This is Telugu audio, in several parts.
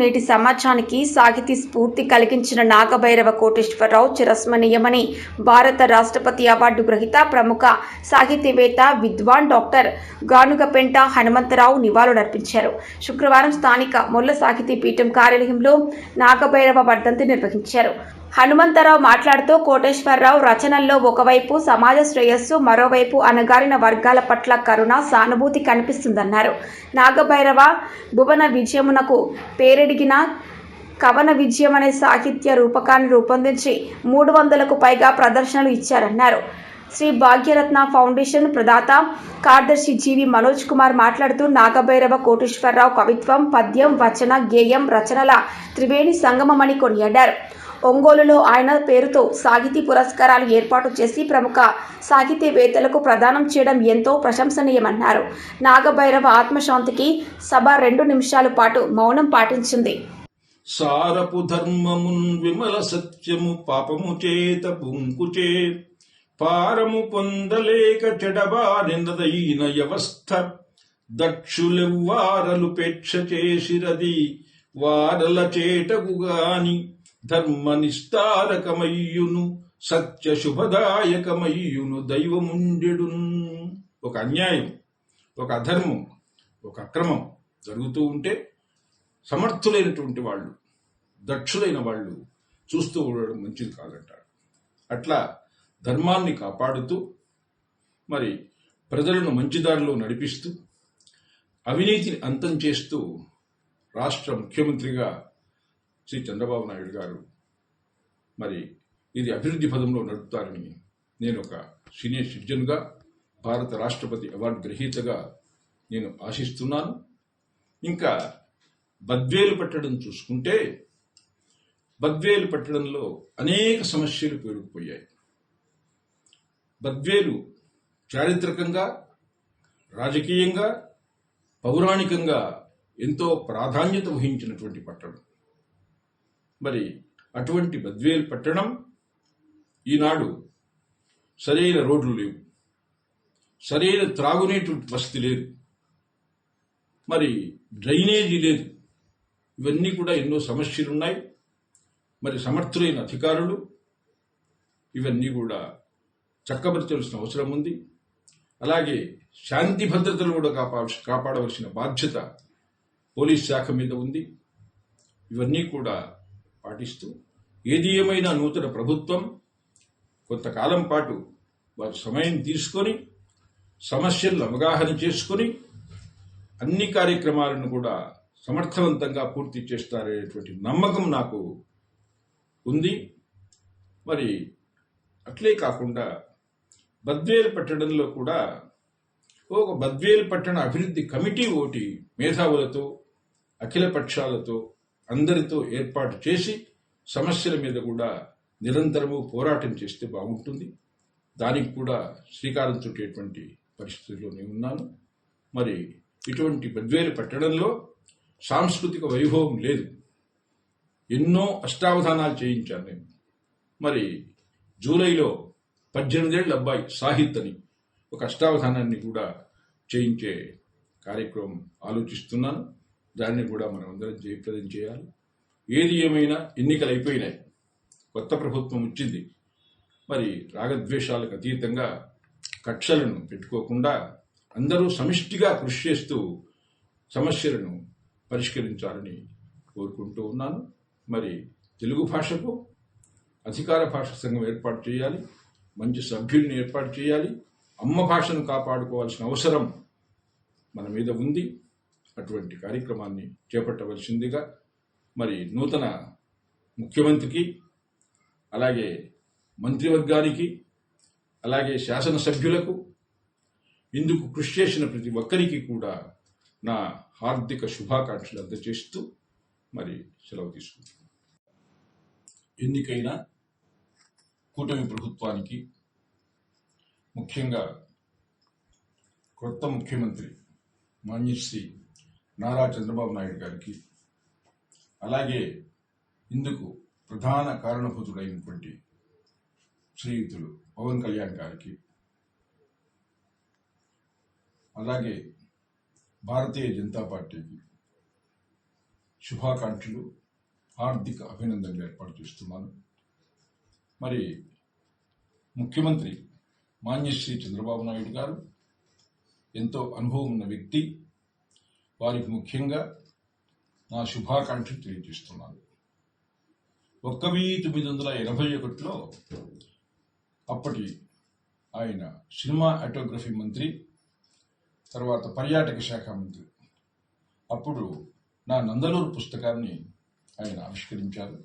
నేటి సమాజానికి సాహితీ స్ఫూర్తి కలిగించిన నాగభైరవ కోటేశ్వరరావు చిరస్మనీయమని భారత రాష్ట్రపతి అవార్డు గ్రహీత ప్రముఖ సాహితీవేత్త విద్వాన్ డాక్టర్ గానుగపెంట హనుమంతరావు నివాళులర్పించారు శుక్రవారం స్థానిక మొల్ల సాహితీ పీఠం కార్యాలయంలో నాగభైరవ వర్ధంతి నిర్వహించారు. హనుమంతరావు మాట్లాడుతూ కోటేశ్వరరావు రచనల్లో ఒకవైపు సమాజ శ్రేయస్సు మరోవైపు అణగారిన వర్గాల పట్ల కరుణ సానుభూతి కనిపిస్తుందన్నారు. నాగభైరవ భువన విజయమునకు పేరెడిగిన కవన విజయం అనే సాహిత్య రూపకాన్ని రూపొందించి మూడు వందలకు పైగా ప్రదర్శనలు ఇచ్చారన్నారు. శ్రీ భాగ్యరత్న ఫౌండేషన్ ప్రదాత కార్యదర్శి జీవి మనోజ్ కుమార్ మాట్లాడుతూ నాగభైరవ కోటేశ్వరరావు కవిత్వం పద్యం వచన గేయం రచనల త్రివేణి సంగమమని కొనియాడారు. ఒంగోలులో ఆయన పేరుతో సాహితీ పురస్కారాలు ఏర్పాటు చేసి ప్రముఖ సాహితీవేత్తలకు ప్రదానం చేయడం ఎంతో ప్రశంసనీయమన్నారు. నాగభైరవ ఆత్మశాంతికి సభ రెండు నిమిషాల పాటు మౌనం పాటించింది. సారపు ధర్మమున్ విమల సత్యము పాపము చేత బుంకుచే పారము పొందలేక చెడబారినదైన వ్యవస్థ దక్షులెవ్వారలు పేక్ష చేసిరది వారల చేటగుగాని ధర్మనిస్తారకమయ్యును సత్య శుభదాయకమయ్యును దైవముండెడున్. ఒక అన్యాయం ఒక అధర్మం ఒక అక్రమం జరుగుతూ ఉంటే సమర్థులైనటువంటి వాళ్ళు దక్షులైన వాళ్ళు చూస్తూ ఉండడం మంచిది కాదంటారు. అట్లా ధర్మాన్ని కాపాడుతూ మరి ప్రజలను మంచిదారిలో నడిపిస్తూ అవినీతిని అంతం చేస్తూ రాష్ట్ర ముఖ్యమంత్రిగా శ్రీ చంద్రబాబు నాయుడు గారు మరి ఇది అభివృద్ధి పదంలో నడుపుతారని నేను ఒక సీనియర్ సిటిజన్గా భారత రాష్ట్రపతి అవార్డు గ్రహీతగా నేను ఆశిస్తున్నాను. ఇంకా బద్వేలు పెట్టడం చూసుకుంటే బద్వేలు పెట్టడంలో అనేక సమస్యలు పేరుకుపోయాయి. బద్వేలు చారిత్రకంగా రాజకీయంగా పౌరాణికంగా ఎంతో ప్రాధాన్యత వహించినటువంటి పట్టణం. మరి అటువంటి బద్వేలు పట్టణం ఈనాడు సరైన రోడ్లు లేవు. సరైన త్రాగునీటి వసతి లేదు. మరి డ్రైనేజీ లేదు. ఇవన్నీ కూడా ఎన్నో సమస్యలు ఉన్నాయి మరి సమర్థులైన అధికారులు ఇవన్నీ కూడా చక్కబరచవలసిన అవసరం ఉంది. అలాగే శాంతి భద్రతలు కూడా కాపాడు కాపాడవలసిన బాధ్యత పోలీస్ శాఖ మీద ఉంది. ఇవన్నీ కూడా పాటిస్తూ ఏది ఏమైనా నూతన ప్రభుత్వం కొంతకాలం పాటు వారు సమయం తీసుకొని సమస్యలను అవగాహన చేసుకొని అన్ని కార్యక్రమాలను కూడా సమర్థవంతంగా పూర్తి చేస్తారనేటువంటి నమ్మకం నాకు ఉంది. మరి అట్లే కాకుండా బద్వేలు పట్టణంలో కూడా ఒక బద్వేలు పట్టణ అభివృద్ధి కమిటీ ఒకటి మేధావులతో అఖిల పక్షాలతో అందరితో ఏర్పాటు చేసి సమస్యల మీద కూడా నిరంతరము పోరాటం చేస్తే బాగుంటుంది. దానికి కూడా శ్రీకారం చుట్టేటువంటి పరిస్థితుల్లో నేను ఉన్నాను. మరి ఇటువంటి బద్వేలు పట్టడంలో సాంస్కృతిక వైభవం లేదు. ఎన్నో అష్టావధానాలు చేయించాను నేను. మరి జూలైలో పద్దెనిమిదేళ్ళ అబ్బాయి సాహిత్ అని ఒక అష్టావధానాన్ని కూడా చేయించే కార్యక్రమం ఆలోచిస్తున్నాను. దాన్ని కూడా మనం అందరం జయప్రదం చేయాలి. ఏది ఏమైనా ఎన్నికలు అయిపోయినాయి కొత్త ప్రభుత్వం వచ్చింది మరి రాగద్వేషాలకు అతీతంగా కక్షలను పెట్టుకోకుండా అందరూ సమిష్టిగా కృషి చేస్తూ సమస్యలను పరిష్కరించాలని కోరుకుంటూ ఉన్నాను. మరి తెలుగు భాషకు అధికార భాష సంఘం ఏర్పాటు చేయాలి మంచి సభ్యుల్ని ఏర్పాటు చేయాలి అమ్మ భాషను కాపాడుకోవాల్సిన అవసరం మన మీద ఉంది. అటువంటి కార్యక్రమాన్ని చేపట్టవలసిందిగా మరి నూతన ముఖ్యమంత్రికి అలాగే మంత్రివర్గానికి అలాగే శాసనసభ్యులకు ఇందుకు కృషి చేసిన ప్రతి ఒక్కరికి కూడా నా హార్దిక శుభాకాంక్షలు అందజేస్తూ మరి సెలవు తీసుకుంటున్నాను. ఎన్నికైన కూటమి ప్రభుత్వానికి ముఖ్యంగా కొత్త ముఖ్యమంత్రి మాన్యశ్రీ నారా చంద్రబాబు నాయుడు గారికి అలాగే ఇందుకు ప్రధాన కారణభూతుడైనటువంటి శ్రీయుతులు పవన్ కళ్యాణ్ గారికి అలాగే భారతీయ జనతా పార్టీకి శుభాకాంక్షలు ఆర్థిక అభినందనలు ఏర్పాటు చేస్తున్నాను. మరి ముఖ్యమంత్రి మాన్యశ్రీ చంద్రబాబు నాయుడు గారు ఎంతో అనుభవం ఉన్న వ్యక్తి వారికి ముఖ్యంగా నా శుభాకాంక్షలు తెలియజేస్తున్నాను. ఒక్క వెయ్యి తొమ్మిది వందల ఎనభై ఒకటిలో అప్పటి ఆయన సినిమా ఆటోగ్రఫీ మంత్రి తర్వాత పర్యాటక శాఖ మంత్రి. అప్పుడు నా నందలూరు పుస్తకాన్ని ఆయన ఆవిష్కరించారు.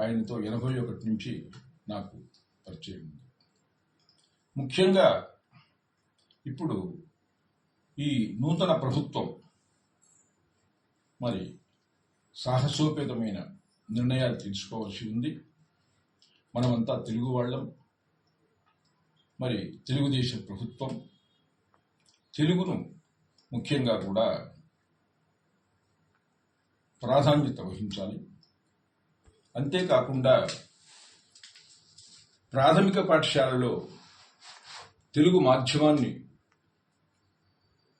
ఆయనతో ఎనభై ఒకటి నుంచి నాకు పరిచయం ఉంది. ముఖ్యంగా ఇప్పుడు ఈ నూతన ప్రభుత్వం మరి సాహసోపేతమైన నిర్ణయాలు తీసుకోవాల్సి ఉంది. మనమంతా తెలుగు వాళ్ళం. మరి తెలుగుదేశ ప్రభుత్వం తెలుగును ముఖ్యంగా కూడా ప్రాధాన్యత వహించాలి. అంతేకాకుండా ప్రాథమిక పాఠశాలలో తెలుగు మాధ్యమాన్ని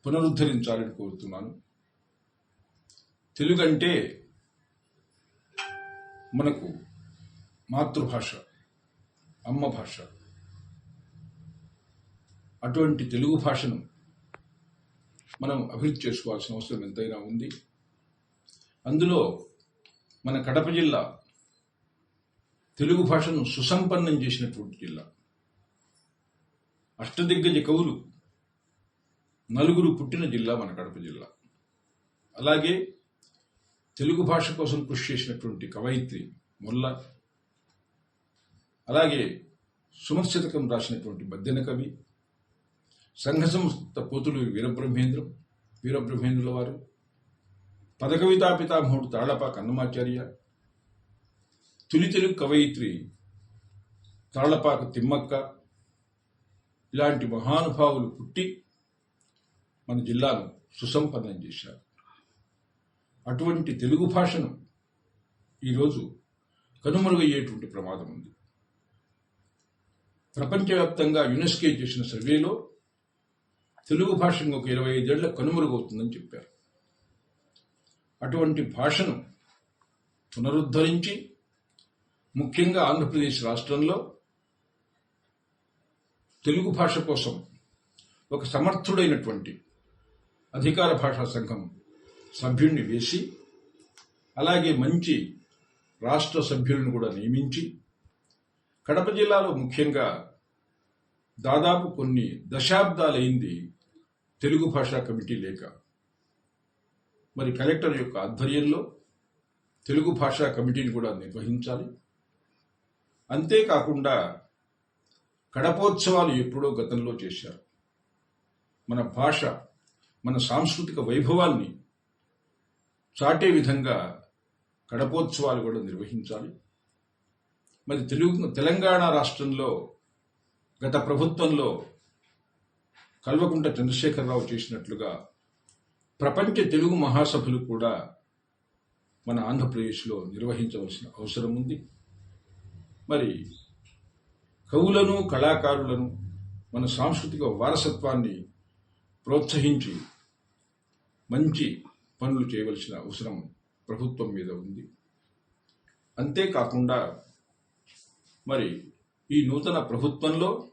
పునరుద్ధరించాలని కోరుతున్నాను. తెలుగు అంటే మనకు మాతృభాష అమ్మ భాష. అటువంటి తెలుగు భాషను మనం అభివృద్ధి చేసుకోవాల్సిన అవసరం ఎంతైనా ఉంది. అందులో మన కడప జిల్లా తెలుగు భాషను సుసంపన్నం చేసినటువంటి జిల్లా. అష్టదిగ్గజ కవులు నలుగురు పుట్టిన జిల్లా మన కడప జిల్లా. అలాగే తెలుగు భాష కోసం కృషి చేసినటువంటి కవయిత్రి మొల్ల అలాగే సుమశతకం రాసినటువంటి బద్దెన కవి సంఘ సంస్థ పోతులు వీరబ్రహ్మేంద్రం వీరబ్రహ్మేంద్రుల వారు పదకవితా పితామహుడు తాళప అన్నమాచార్య తొలి తెలుగు కవయిత్రి తాళ్ళపాక తిమ్మక్క ఇలాంటి మహానుభావులు పుట్టి మన జిల్లాను సుసంపన్నం చేశారు. అటువంటి తెలుగు భాషను ఈరోజు కనుమరుగయ్యేటువంటి ప్రమాదం ఉంది. ప్రపంచవ్యాప్తంగా యునెస్కే చేసిన సర్వేలో తెలుగు భాష ఇంకొక ఇరవై ఐదేళ్ళ కనుమరుగవుతుందని చెప్పారు. అటువంటి భాషను పునరుద్ధరించి ముఖ్యంగా ఆంధ్రప్రదేశ్ రాష్ట్రంలో తెలుగు భాష కోసం ఒక సమర్థుడైనటువంటి అధికార భాషా సంఘం సభ్యుణ్ణి వేసి అలాగే మంచి రాష్ట్ర సభ్యులను కూడా నియమించి కడప జిల్లాలో ముఖ్యంగా దాదాపు కొన్ని దశాబ్దాలైంది తెలుగు భాషా కమిటీ లేక. మరి కలెక్టర్ యొక్క ఆధ్వర్యంలో తెలుగు భాషా కమిటీని కూడా నిర్వహించాలి. అంతేకాకుండా కడపోత్సవాలు ఎప్పుడో గతంలో చేశారు. మన భాష మన సాంస్కృతిక వైభవాల్ని చాటే విధంగా కడపోత్సవాలు కూడా నిర్వహించాలి. మరి తెలుగు తెలంగాణ రాష్ట్రంలో గత ప్రభుత్వంలో కల్వకుంట చంద్రశేఖరరావు చేసినట్లుగా ప్రపంచ తెలుగు మహాసభలు కూడా మన ఆంధ్రప్రదేశ్లో నిర్వహించవలసిన అవసరం ఉంది. మరి కవులను కళాకారులను మన సాంస్కృతిక వారసత్వాన్ని ప్రోత్సహించి మంచి పనులు చేయవలసిన అవసరం ప్రభుత్వం మీద ఉంది. అంతేకాకుండా మరి ఈ నూతన ప్రభుత్వంలో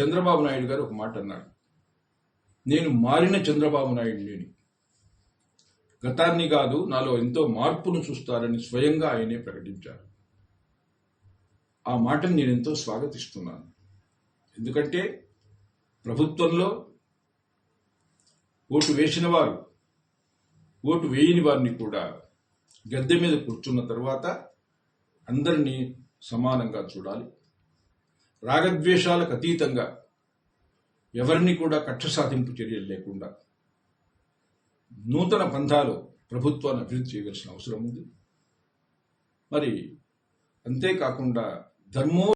చంద్రబాబు నాయుడు గారు ఒక మాట అన్నారు. నేను మారిన చంద్రబాబు నాయుడు లేని గతాన్ని కాదు నాలో ఎంతో మార్పును చూస్తారని స్వయంగా ఆయనే ప్రకటించారు. ఆ మాటను నేను ఎంతో స్వాగతిస్తున్నాను. ఎందుకంటే ప్రభుత్వంలో ఓటు వేసిన వారు ఓటు వేయని వారిని కూడా గద్దె మీద కూర్చున్న తర్వాత అందరినీ సమానంగా చూడాలి. రాగద్వేషాలకు అతీతంగా ఎవరిని కూడా కక్ష సాధింపు చర్యలు లేకుండా నూతన పంథాలు ప్రభుత్వాన్ని అభివృద్ధి చేయవలసిన అవసరం ఉంది. మరి అంతేకాకుండా ధర్మో